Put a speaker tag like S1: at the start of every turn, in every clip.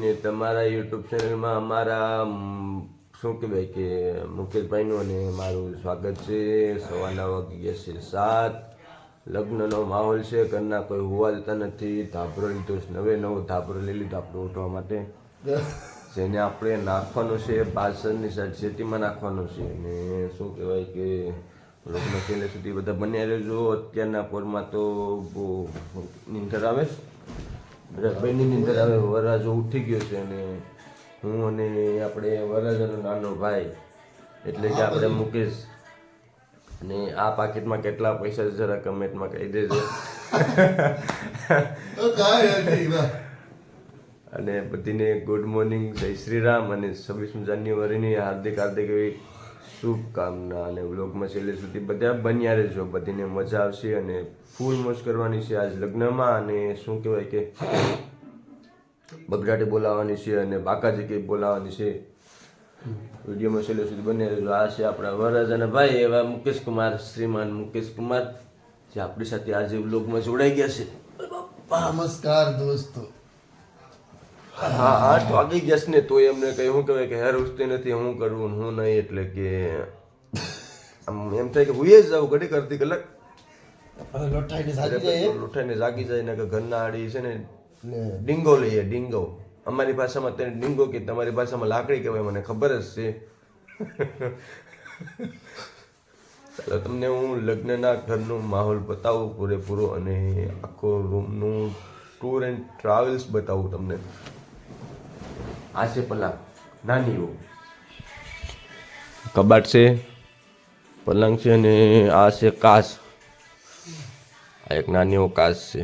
S1: ને તમારા યુટ્યુબ ચેનલમાં અમારા શું કહેવાય કે મુકેશભાઈનું અને મારું સ્વાગત છે. સવારના વાગી છે સાત. લગ્નનો માહોલ છે. ઘરના કોઈ હોવા જતા નથી. ધાબરો લીધો નવે નવો ધાબરો લઈ લીધો આપણે ઉઠવા માટે. જેને આપણે નાખવાનું છે પાછળની સાઈડ શેતીમાં નાખવાનું છે. અને શું કહેવાય કે લગ્ન છેલ્લે સુધી બધા બન્યા રહેજો. અત્યારના પોરમાં તો બહુ નીંદર આવે બધા બેની નીંદર આવે. વરરાજો ઉઠી ગયો છે અને હું અને આપણે વરરાજાનો નાનો ભાઈ એટલે કે આપણે મુકેશ અને આ પાકીટમાં કેટલા પૈસા છે જરા કમેન્ટમાં કહી દેજો. અને બધીને ગુડ મોર્નિંગ જય શ્રી રામ અને છવ્વીસમી જાન્યુઆરીની હાર્દિક હાર્દિક એવી શુભકામના અને વ્લોગમાં છેલ્લે સુધી બધા બન્યા રહેજો. બધીને મજા આવશે અને ફૂલ મોજ કરવાની છે આજ લગ્નમાં અને શું કહેવાય કે બગડાટી બોલાવવાની છે અને બાકાજી કે બોલાવવાની છે. વિડીયોમાં છેલ્લે સુધી બન્યા રહેજો. આ છે આપણા વરરાજાના ભાઈ એવા મુકેશ કુમાર, શ્રીમાન મુકેશ કુમાર, જે આપણી સાથે આજે વ્લોગમાં જોડાઈ ગયા છે.
S2: નમસ્કાર દોસ્તો.
S1: હા આ તો ગયા છે ને તોય એમને કઈ શું કહેવાય કે હેર ઉઠતી નથી હું કરવું હું નહીં એટલે કે આમ એમ થાય કે હું જ જાઉં ઘડી કરતી કલાક.
S2: લોઠાઈને જાય
S1: જાગી જાય ને કે ઘરના આડી છે ને
S2: ને
S1: ડીંગો લઈએ ડીંગો. અમારી ભાષામાં તેને ડીંગો કે તમારી ભાષામાં લાકડી કહેવાય મને ખબર જ છે. ચાલો તમને હું લગ્નના ઘરનું માહોલ બતાવું પૂરેપૂરો અને આખો રૂમનું ટૂર એન્ડ ટ્રાવેલ્સ બતાવું તમને. આ છે પલંગ. નાની એવું કબાટ છે, પલંગ છે અને આ છે કાસ. આ એક નાની એવો કાસ છે.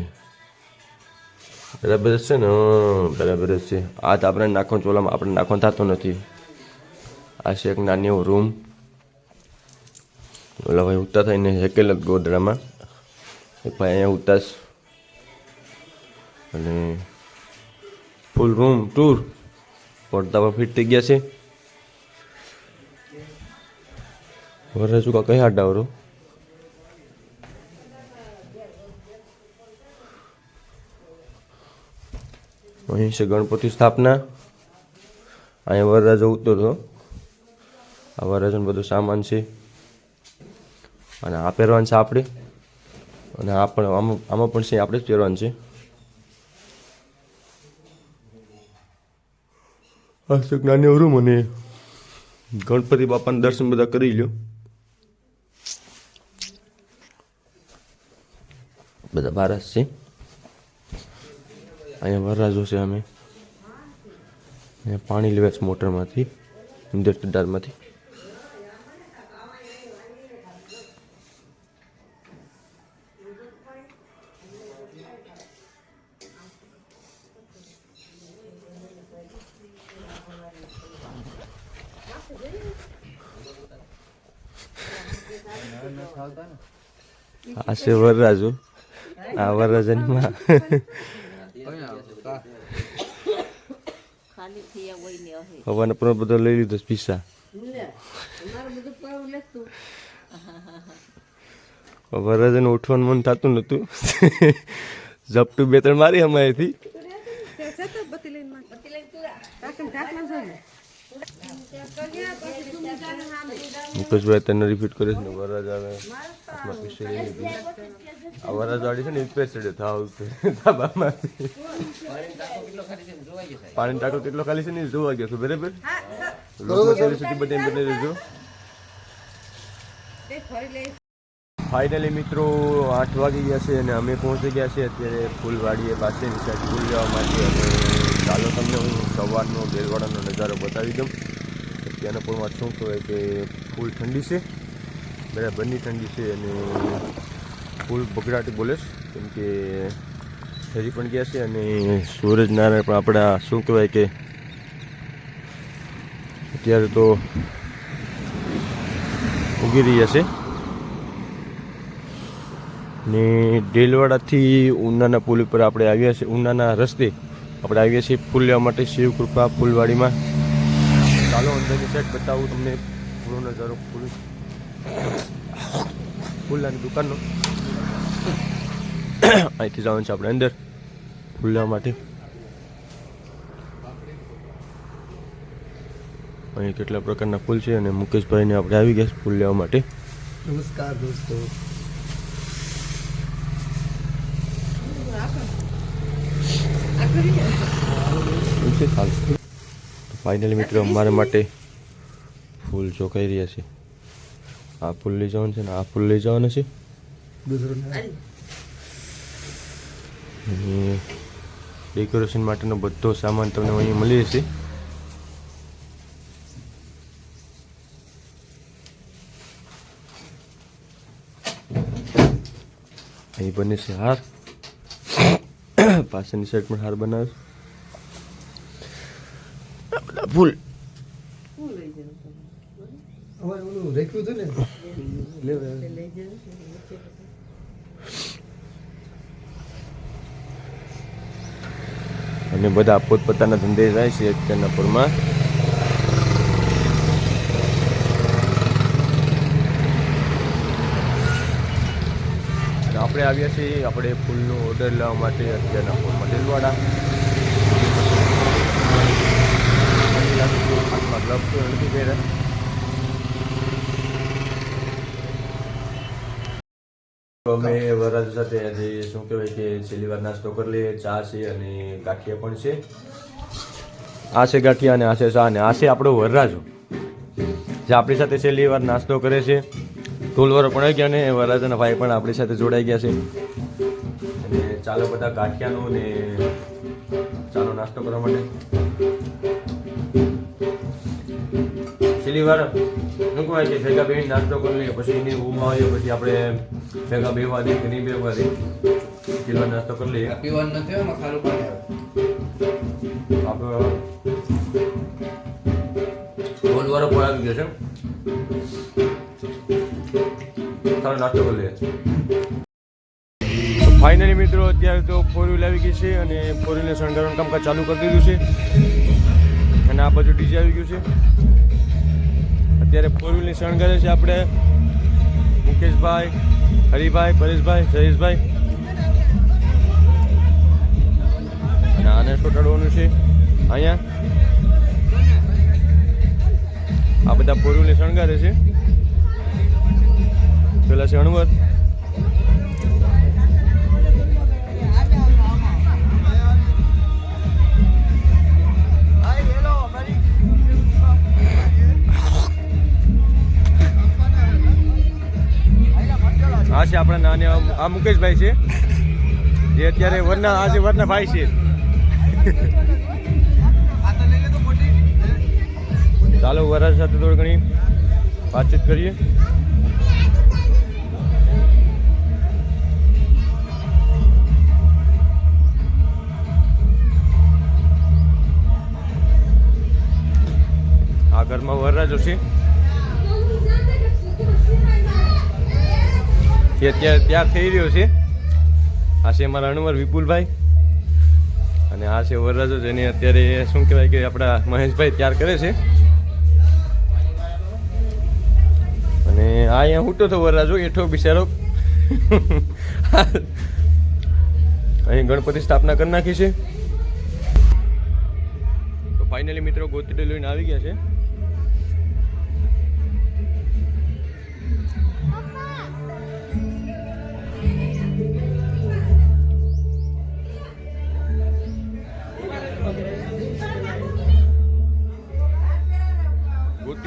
S1: બરાબર છે ને? બરાબર છે. આ તો આપણે નાખવાનું ચોલામાં. આપણે નાખો થતો નથી. આ છે એક નાની એવો રૂમ ઓલા ભાઈ ઉતા થઈને હેકેલ જ ગોદડામાં. એક ભાઈ અહીંયા ઉતાશ અને ફૂલ રૂમ ટૂર પડદા પર ફિટ થઈ ગયા છે. વરરાજુ ચૂકા કઈ હાડાવરો અહીં છે ગણપતિ સ્થાપના. અહીંયા વરરાજો ઉતરતો હતો. આ વરરાજાનો બધું સામાન છે. અને આ પહેરવાનું છે આપણે. અને આ પણ, આમાં આમાં પણ છે, આપણે જ પહેરવાનું છે. આ છે એક નાની રૂમ અને ગણપતિ બાપાના દર્શન બધા કરી લ્યો. બધા બારસ છે. અહીંયા વરરાજો છે અમે. અહીંયા પાણી લેવા છે મોટરમાંથી ડારમાંથી આ છે વરરાજો. આ
S3: વરરાજનમાં.
S1: હવાને પણ બધો લઈ લીધો પીસા. વરરાજન ઉઠવાનું મન થતું નહોતું. ઝપટું બે ત્રણ મારી અમારેથી મુકેશભાઈ તને રિપીટ કરીશ ને, વરરાજ આવે. પીસી આ વરરાજ વાળી છે ને ઇન્સ્પેક્ટર થાવ ધાબામાંથી પાણી ટાંકો કેટલો ખાલી છે ને જોવા ગયો છું બરાબર બધી સુધી બધે બને રહેજો ફાઇનલી મિત્રો આઠ વાગી ગયા છે અને અમે પહોંચી ગયા છીએ અત્યારે ફૂલવાડીએ પાસેની સાઈડ ફૂલ જવા માટે અને ચાલો તમને હું સવારનો બેલવાડાનો નજારો બતાવી દઉં અત્યારના પૂરમાં શું કહેવાય કે ફૂલ ઠંડી છે બરાબરની ઠંડી છે અને ફૂલ બગડાટી બોલે છે. કેમ કે હજી પણ ગયા છે અને સૂરજનારાયણ પણ આપણા, શું કહેવાય કે અત્યારે તો ઉગી રહ્યા છે. ને ડેલવાડાથી ઉનાના પુલ ઉપર આપણે આવ્યા છીએ ઉનાના રસ્તે આપણે આવ્યા છીએ ફૂલ લેવા માટે શિવ કૃપા ફૂલવાડીમાં. ચાલો અંદરની સાઈડ બતાવું તમને પૂરો નજારો, ફૂલ ફૂલની દુકાનનો. અહીંથી જવાનું છે આપણે અંદર ફૂલ લેવા માટે. અહીં કેટલા પ્રકારના ફૂલ છે અને મુકેશભાઈને આપણે આવી ગયા છે ફૂલ લેવા માટે.
S2: નમસ્કાર દોસ્તો.
S1: ફાઇનલી મિત્રો અમારા માટે ફૂલ ચોકાઈ રહ્યા છે. આ ફૂલ લઈ જવાનું છે ને આ ફૂલ લઈ જવાનું છે. ડેકોરેશન માટેનો બધો સામાન તમને અહીં મળી જશે. અહીં બને છે હાર. પાછળની સાઈડ પણ હાર બનાવે બધા ફૂલ
S2: અમારે ઓલું રેખ્યું હતું ને લેવા
S1: અને બધા પોતપોતાના ધંધે જાય છે અત્યારના આપણે આવ્યા છીએ આપણે ફૂલનો ઓર્ડર લેવા માટે અત્યારના ફૂલમાં દિલવાડા. હાથમાં તો અમે વરરાજ સાથે આજે શું કહેવાય કે છેલ્લી વાર નાસ્તો કરી લઈએ, ચા છે અને ગાંઠિયા પણ છે. આ છે ગાંઠિયા અને આ છે ચા અને આ છે આપણો વરરાજો. જે આપણી સાથે છેલ્લી વાર નાસ્તો કરે છે. ટોલવાળો પણ આવી ગયા ને, વરરાજાના ભાઈ પણ આપણી સાથે જોડાઈ ગયા છે. અને ચાલો બધા ગાંઠિયાનો ને ચાલો નાસ્તો કરવા માટે. છેલ્લી વાર શું કહેવાય છે ભેગા બેહીને નાસ્તો કરી લઈએ પછી એની ઊંઘ આવે પછી આપણે ભેગા બેવા દઈએ કે નહીં બેવા દઈએ છેલ્લી નાસ્તો કરી લઈએ.
S3: પીવાનું નથી એમાં ખારું પાણી આવે.
S1: આપણે ફોન વાળો પણ આવી ગયો છે. ચાલો નાસ્તો કરી લઈએ. ફાઇનલી મિત્રો અત્યારે તો ફોર વ્હીલ આવી ગઈ છે અને ફોર વ્હીલને શણગારવાનું કામકાજ ચાલુ કરી દીધું છે. અને આ બાજુ ડીજે આવી ગયું છે. અત્યારે ફોર વ્હીલની શણગારે છે આપણે. મુકેશભાઈ, હરિભાઈ, પરેશભાઈ, જયેશભાઈ. અને આને ચોટાડવાનું છે? અહીંયા? આ બધા ફોર વ્હીલની શણગારે છે. પેલા છે અણવર છે આપણા નાની આ મુકેશભાઈ છે. જે અત્યારે વરના આજે વરના ભાઈ છે. ચાલો વરાજ સાથે થોડી ઘણી વાતચીત કરીએ. આ ઘરમાં વરરાજો છે. જે અત્યારે તૈયાર થઈ રહ્યો છે. આ છે મારા અણવર વિપુલભાઈ. અને આ છે વરરાજો જેને અત્યારે શું કહેવાય કે આપણા મહેશભાઈ તૈયાર કરે છે. અને આ અહીંયા હુંટો તો વરરાજો એઠો બિચારો. અહીં ગણપતિ સ્થાપના કરી નાખી છે. તો ફાઇનલી મિત્રો ગોતડી લઈને આવી ગયા છે.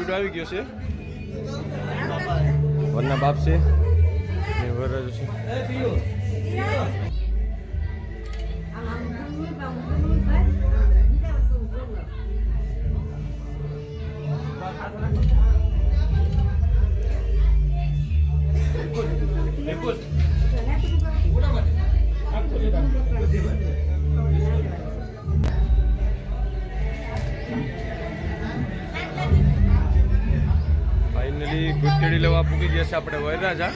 S1: ગોતીડો આવી ગયો છે વરના બાપ છે ને વરરાજો છે ફાઇનલી ગુત્તડી લેવા પૂકી જશે આપણે આપણે વરરાજા.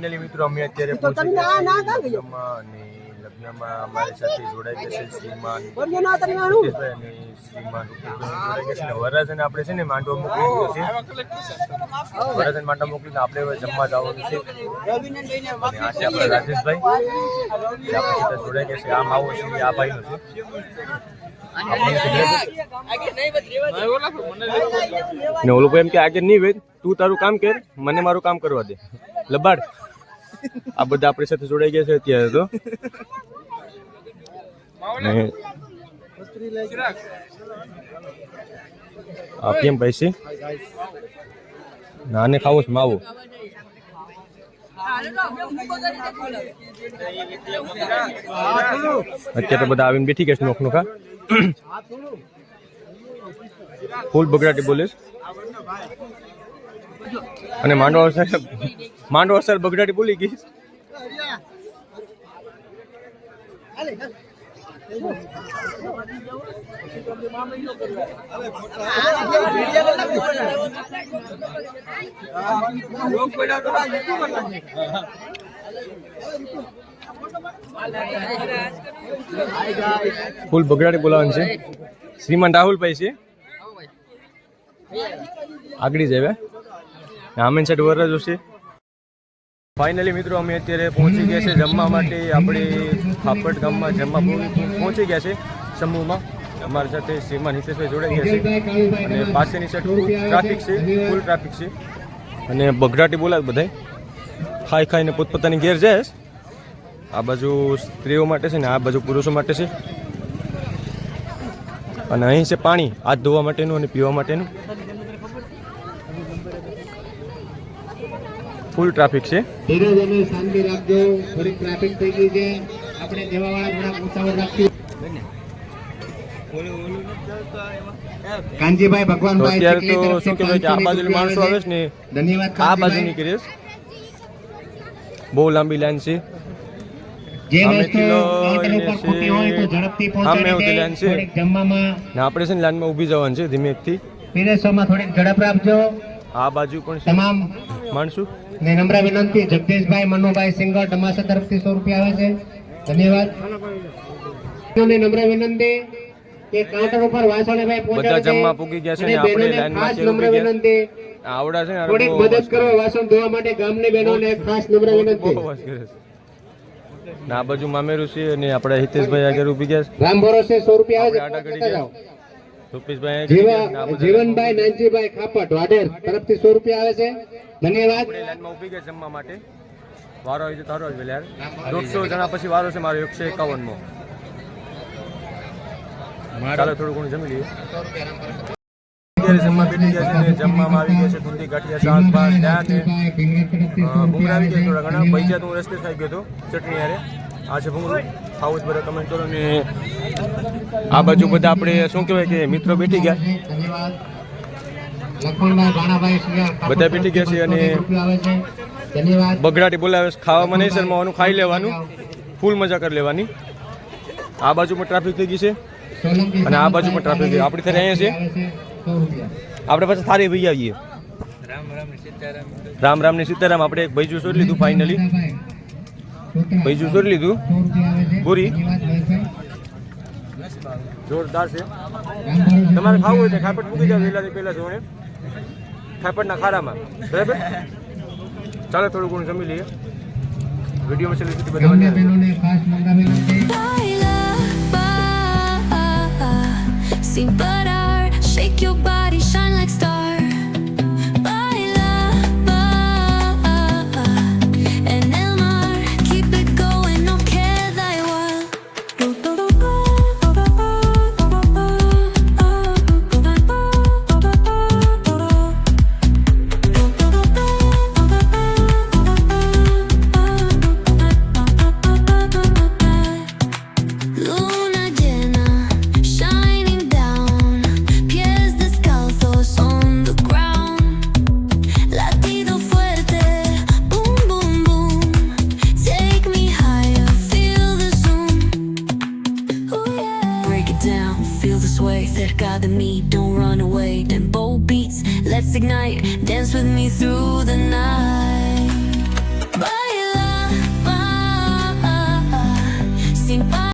S1: ફાઇનલી મિત્રો અમે અત્યારે પહોંચી ગયા અને લગ્નમાં અમારી સાથે જોડાઈ જશે શ્રીમાન અને શ્રીમાન જોડાઈ છે અને આપણે છે ને માંડવો મોકલી દીધો છે. વરરાજાને માંડવો મોકલીને આપણે હવે જમવા જવાનું છે. અને આ છે આપણા રાજેશભાઈ. આપણી સાથે જોડાઈ ગયા છે આ માવો છે આ ભાઈનો છે. ને ભાઈ એમ કે આગળ નહીં વેદ તું તારું કામ કર મને મારું કામ કરવા દે. લબાડ. આ બધા આપણી સાથે જોડાઈ ગયા છે અત્યારે તો. કેમ ભાઈ છે? નાને ખાવું છે માવું. અત્યારે તો બધા આવીને બેઠી ગયા છે નોખ નોખા ફૂલ બગડાટી બોલે છે. અને માંડવા સાહેબ, માંડવા સર બગડાટી બોલી ગઈ. ફૂલ બગડાટી બોલાવાનું છે. શ્રીમાન રાહુલભાઈ છે. આગળ જ આવ્યા. આમેન સાઈડ વરરાજો છે. ફાઇનલી મિત્રો અમે અત્યારે પહોંચી ગયા છે જમવા માટે. આપણે ખાપટ ગામમાં જમવા પહોંચી ગયા છે સમૂહમાં. અમારી સાથે શ્રીમાન હિતેશભાઈ જોડાઈ ગયા છે. અને પાસેની સાઈડ ટ્રાફિક છે ફૂલ ટ્રાફિક છે. અને બગડાટી બોલાવે બધાય. ખાઈ ખાઈને પોતપોતાની ઘેર જાય. આ બાજુ સ્ત્રીઓ માટે છે ને આ બાજુ પુરુષો માટે છે. અને અહીં છે પાણી. હાથ ધોવા માટેનું અને પીવા માટેનું. ફૂલ ટ્રાફિક છે.
S3: ધીરજ અને શાંતિ રાખજો. થોડીક ટ્રાફિક થઈ ગઈ છે. આપણે દેવાવાળા થોડાક ઉતાવળ રાખીએ. કાનજીભાઈ ભગવાનભાઈ
S1: અત્યારે તો શું કહેવાય કે આ બાજુ માણસો આવે છે ને
S3: ધન્યવાદ
S1: આ બાજુ. નીકળે બહુ લાંબી લાઈન છે. આપણે છે ને લાઈનમાં ઊભી જવાનું છે
S3: ઝડપ રાખજો.
S1: આ બાજુ પણ
S3: તમામ
S1: માણસું.
S3: ને નમ્ર વિનંતી જગદીશભાઈ મનુભાઈ સિંગર ડમાસા તરફથી સો રૂપિયા આવે છે. ધન્યવાદ. નમ્ર વિનંતી કે કાઉન્ટર ઉપર વાસણભાઈ પહોંચાડે છે
S1: જમવા પૂગી ગયા છે ને આપણે લાઈનમાં
S3: ખાસ નમ્ર વિનંતી.
S1: આવડા છે ને
S3: થોડીક મદદ કરો. વાસણ ધોવા માટે ગામની બહેનોને ખાસ નમ્ર વિનંતી.
S1: ને બાજુ મામેરું છે અને આપણા હિતેશભાઈ આગળ ઊભી ગયા છે.
S3: રામ ભરોસે સો રૂપિયા આવે છે જીવનભાઈ નાનજીભાઈ ખાપટ વાડેર તરફથી સો રૂપિયા આવે છે. ધન્યવાદ.
S1: લાઈનમાં ઊભી ગયા જમવા માટે. વારો આવી તો તારો જ વેલે દોઢસો જણા પછી વારો છે મારો એકસો એકાવન મો ચાલો થોડું ઘણું જમી લઈએ. અત્યારે જમવા બેઠી ગયા છે ને જમવામાં આવી ગયા છે ધૂંધી ગાંઠિયા શાક ભાત દાળ ને ભૂંગળા આવી ગયા થોડા ઘણા. પૈસા તો હું રસ્તે ખાઈ ગયો હતો ચટણી હારે. આ છે ભૂંગળું. ખાવું જ બધા કમેન્ટ કરો ને આ બાજુ બધા આપણે શું કહેવાય કે મિત્રો બેઠી ગયા. બધા બેઠી ગયા છે અને બગડાટી બોલાવે છે. ખાવામાં નહીં શરમાવાનું ખાઈ લેવાનું. ફૂલ મજા કરી લેવાની. આ બાજુ પણ ટ્રાફિક થઈ ગઈ છે. અને આ બાજુ પણ ટ્રાફિક આપણી ત્યારે અહીંયા છે. આપણે પાછા થારી ભાઈ આવીએ રામ રામ ને સીતારામ. આપણે એક ભાઈ જોશું લીધું ફાઇનલી લીધું
S3: સો રૂપિયા આવે છે
S1: પૂરી જોરદાર છે. તમારે ખાવું હોય તો ખાપટ મૂકી જાવ વહેલાથી પહેલા જોણે ખાપટના ખારામાં બરાબર? ચાલો થોડું ઘણું જમી લઈએ. વિડીયોમાં છેલ્લી સુધી બધા